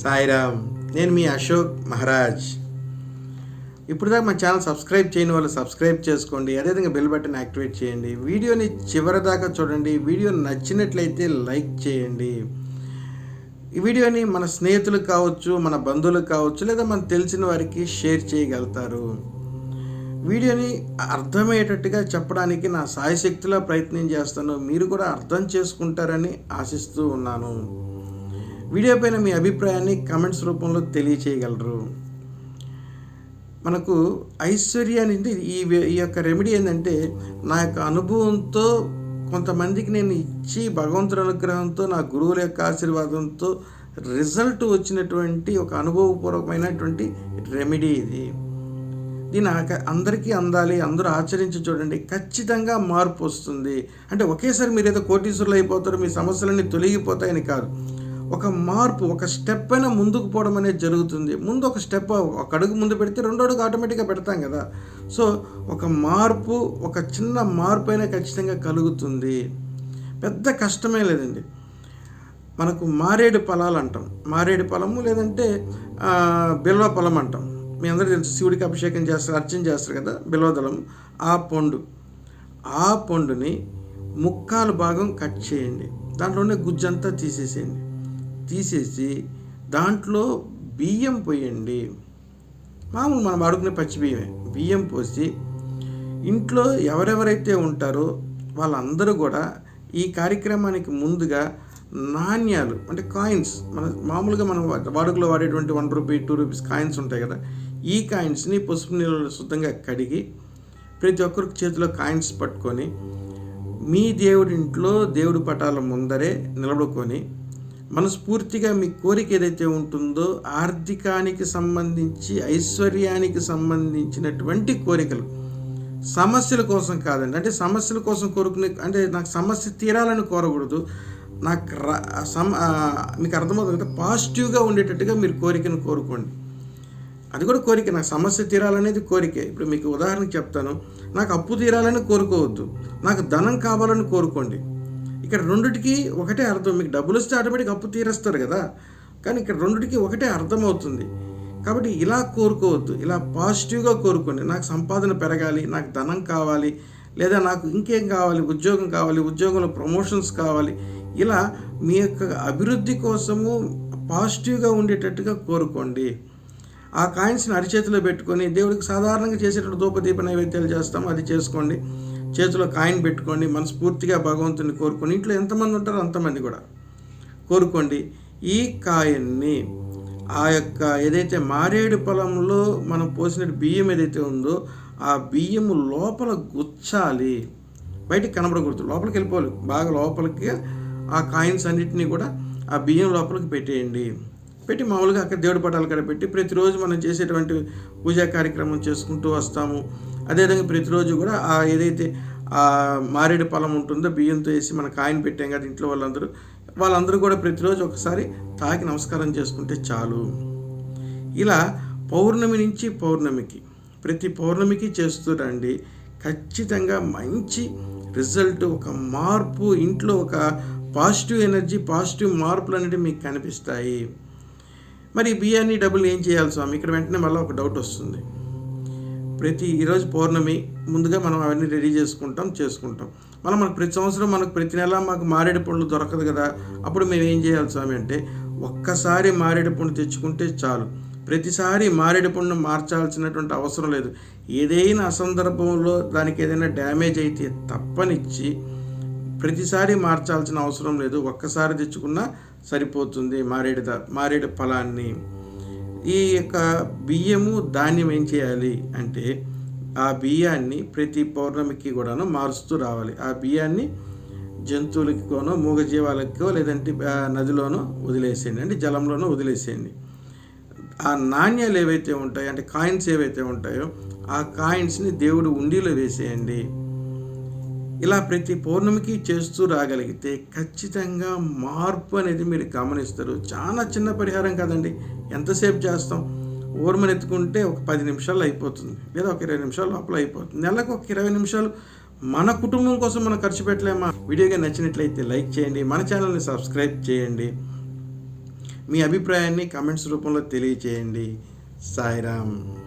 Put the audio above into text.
సాయిరామ్ నేను మీ అశోక్ మహారాజ్. ఇప్పుడు దాకా మా ఛానల్ సబ్స్క్రైబ్ చేయని వాళ్ళు సబ్స్క్రైబ్ చేసుకోండి అదేవిధంగా బెల్ బటన్ యాక్టివేట్ చేయండి. వీడియోని చివరి దాకా చూడండి వీడియో నచ్చినట్లయితే లైక్ చేయండి. ఈ వీడియోని మన స్నేహితులకు కావచ్చు మన బంధువులకు కావచ్చు లేదా మన తెలిసిన వారికి షేర్ చేయగలుగుతారు. వీడియోని అర్థమయ్యేటట్టుగా చెప్పడానికి నా సాయశక్తిలో ప్రయత్నం చేస్తాను మీరు కూడా అర్థం చేసుకుంటారని ఆశిస్తూ ఉన్నాను. వీడియో పైన మీ అభిప్రాయాన్ని కమెంట్స్ రూపంలో తెలియచేయగలరు. మనకు ఐశ్వర్య అనేది ఈ ఈ యొక్క రెమెడీ ఏంటంటే నా యొక్క అనుభవంతో కొంతమందికి నేను ఇచ్చి భగవంతుడి అనుగ్రహంతో నా గురువుల యొక్క ఆశీర్వాదంతో రిజల్ట్ వచ్చినటువంటి ఒక అనుభవపూర్వకమైనటువంటి రెమెడీ ఇది. దీని అందరికీ అందాలి అందరూ ఆచరించి చూడండి ఖచ్చితంగా మార్పు వస్తుంది. అంటే ఒకేసారి మీరు ఏదో కోటీశ్వరులు అయిపోతారు మీ సమస్యలన్నీ తొలగిపోతాయని కాదు. ఒక మార్పు ఒక స్టెప్ అయినా ముందుకు పోవడం అనేది జరుగుతుంది. ముందు ఒక స్టెప్ ఒక అడుగు ముందు పెడితే రెండో అడుగు ఆటోమేటిక్గా పెడతాం కదా. సో ఒక మార్పు ఒక చిన్న మార్పు అయినా ఖచ్చితంగా కలుగుతుంది. పెద్ద కష్టమే లేదండి. మనకు మారేడు ఫలాలు అంటాం. మారేడు ఫలము లేదంటే బిల్వ ఫలం అంటాం. మీ అందరూ తెలుసు శివుడికి అభిషేకం చేస్తారు అర్చన చేస్తారు కదా బిల్వదళం. ఆ పండు ఆ పండుని ముక్కాలు భాగం కట్ చేయండి. దాంట్లోనే గుజ్జంతా తీసేసేయండి. తీసేసి దాంట్లో బియ్యం పోయండి. మామూలు మనం వాడుకునే పచ్చి బియ్యమే. బియ్యం పోసి ఇంట్లో ఎవరెవరైతే ఉంటారో వాళ్ళందరూ కూడా ఈ కార్యక్రమానికి ముందుగా నాణ్యాలు అంటే కాయిన్స్ మన మామూలుగా మనం వాడుకలో వాడేటువంటి one rupee two rupees coins ఉంటాయి కదా ఈ కాయిన్స్ని పసుపు నీళ్ళలో శుద్ధంగా కడిగి ప్రతి ఒక్కరికి చేతిలో కాయిన్స్ పట్టుకొని మీ దేవుడింట్లో దేవుడి పటాల ముందరే నిలబడుకొని మనస్ఫూర్తిగా మీ కోరిక ఏదైతే ఉంటుందో ఆర్థికానికి సంబంధించి ఐశ్వర్యానికి సంబంధించినటువంటి కోరికలు. సమస్యల కోసం కాదండి. అంటే సమస్యల కోసం కోరుకునే అంటే నాకు సమస్య తీరాలని కోరకూడదు. నాకు సమ మీకు అర్థమవుతుంది కదా పాజిటివ్గా ఉండేటట్టుగా మీరు కోరికను కోరుకోండి. అది కూడా కోరిక. నాకు సమస్య తీరాలనేది కోరికే. ఇప్పుడు మీకు ఉదాహరణకు చెప్తాను. నాకు అప్పు తీరాలని కోరుకోవద్దు. నాకు ధనం కావాలని కోరుకోండి. ఇక్కడ రెండుటికి ఒకటే అర్థం. మీకు డబ్బులు వస్తే ఆటోమేటిక్ అప్పు తీరేస్తారు కదా. కానీ ఇక్కడ రెండుటికి ఒకటే అర్థం అవుతుంది కాబట్టి ఇలా కోరుకోవద్దు. ఇలా పాజిటివ్గా కోరుకోండి. నాకు సంపాదన పెరగాలి నాకు ధనం కావాలి లేదా నాకు ఇంకేం కావాలి ఉద్యోగం కావాలి ఉద్యోగంలో ప్రమోషన్స్ కావాలి. ఇలా మీ యొక్క అభివృద్ధి కోసము పాజిటివ్గా ఉండేటట్టుగా కోరుకోండి. ఆ కాయిన్స్ని అరిచేతిలో పెట్టుకొని దేవుడికి సాధారణంగా చేసేటప్పుడు ధూపదీప నైవేద్యాలు చేస్తాం అది చేసుకోండి. చేతిలో కాయిన్ పెట్టుకోండి మనస్ఫూర్తిగా భగవంతుని కోరుకొని ఇంట్లో ఎంతమంది ఉంటారో అంతమంది కూడా కోరుకోండి. ఈ కాయన్ని ఆ యొక్క ఏదైతే మారేడు పొలంలో మనం పోసిన బియ్యం ఏదైతే ఉందో ఆ బియ్యము లోపల గుచ్చాలి. బయటికి కనబడకూడదు లోపలికి వెళ్ళిపోవాలి. బాగా లోపలికి ఆ కాయిన్స్ అన్నిటినీ కూడా ఆ బియ్యం లోపలికి పెట్టేయండి. పెట్టి మామూలుగా అక్కడ దేవుడి పటాలు కాడ పెట్టి ప్రతిరోజు మనం చేసేటువంటి పూజా కార్యక్రమం చేసుకుంటూ వస్తాము. అదేవిధంగా ప్రతిరోజు కూడా ఆ ఏదైతే ఆ మారేడు పొలం ఉంటుందో బియ్యంతో వేసి మన కాయిన్ పెట్టాం కదా ఇంట్లో వాళ్ళందరూ వాళ్ళందరూ కూడా ప్రతిరోజు ఒకసారి తాకి నమస్కారం చేసుకుంటే చాలు. ఇలా పౌర్ణమి నుంచి పౌర్ణమికి ప్రతి పౌర్ణమికి చేస్తూ రండి. ఖచ్చితంగా మంచి రిజల్ట్ ఒక మార్పు ఇంట్లో ఒక పాజిటివ్ ఎనర్జీ పాజిటివ్ మార్పులు అనేవి మీకు కనిపిస్తాయి. మరి బియ్యాన్ని డబ్బులు ఏం చేయాలి స్వామి? ఇక్కడ వెంటనే మళ్ళీ ఒక డౌట్ వస్తుంది. ప్రతి ఈరోజు పౌర్ణమి ముందుగా మనం అవన్నీ రెడీ చేసుకుంటాం చేసుకుంటాం. మనం మనకు ప్రతి సంవత్సరం మనకు ప్రతి నెల మాకు మారేడు పండ్లు దొరకదు కదా అప్పుడు మేము ఏం చేయాలి స్వామి అంటే ఒక్కసారి మారేడు పండు తెచ్చుకుంటే చాలు. ప్రతిసారి మారేడు పండును మార్చాల్సినటువంటి అవసరం లేదు. ఏదైనా అసందర్భంలో దానికి ఏదైనా డ్యామేజ్ అయితే తప్పనిచ్చి ప్రతిసారి మార్చాల్సిన అవసరం లేదు. ఒక్కసారి తెచ్చుకున్నా సరిపోతుంది మారేడు మారేడు ఫలాన్ని. ఈ యొక్క బియ్యము ధాన్యం ఏం చేయాలి అంటే ఆ బియ్యాన్ని ప్రతి పౌర్ణమికి కూడాను మారుస్తూ రావాలి. ఆ బియ్యాన్ని జంతువులకినో మూగజీవాలకో లేదంటే నదిలోనో వదిలేసేయండి. అంటే జలంలోనో వదిలేసేయండి. ఆ నాణ్యాలు ఏవైతే ఉంటాయో అంటే కాయిన్స్ ఏవైతే ఉంటాయో ఆ కాయిన్స్ని దేవుడు ఉండిలో వేసేయండి. ఇలా ప్రతి పౌర్ణమికి చేస్తూ రాగలిగితే ఖచ్చితంగా మార్పు అనేది మీరు గమనిస్తారు. చాలా చిన్న పరిహారం కదండి. ఎంతసేపు చేస్తాం? ఓర్మని ఎత్తుకుంటే ఒక పది నిమిషాలు అయిపోతుంది. లేదా ఒక ఇరవై నిమిషాల లోపల అయిపోతుంది. నెలకు ఒక ఇరవై నిమిషాలు మన కుటుంబం కోసం మనం ఖర్చు పెట్టలేమా? వీడియోగా నచ్చినట్లయితే లైక్ చేయండి. మన ఛానల్ని సబ్స్క్రైబ్ చేయండి. మీ అభిప్రాయాన్ని కమెంట్స్ రూపంలో తెలియచేయండి. సాయిరామ్.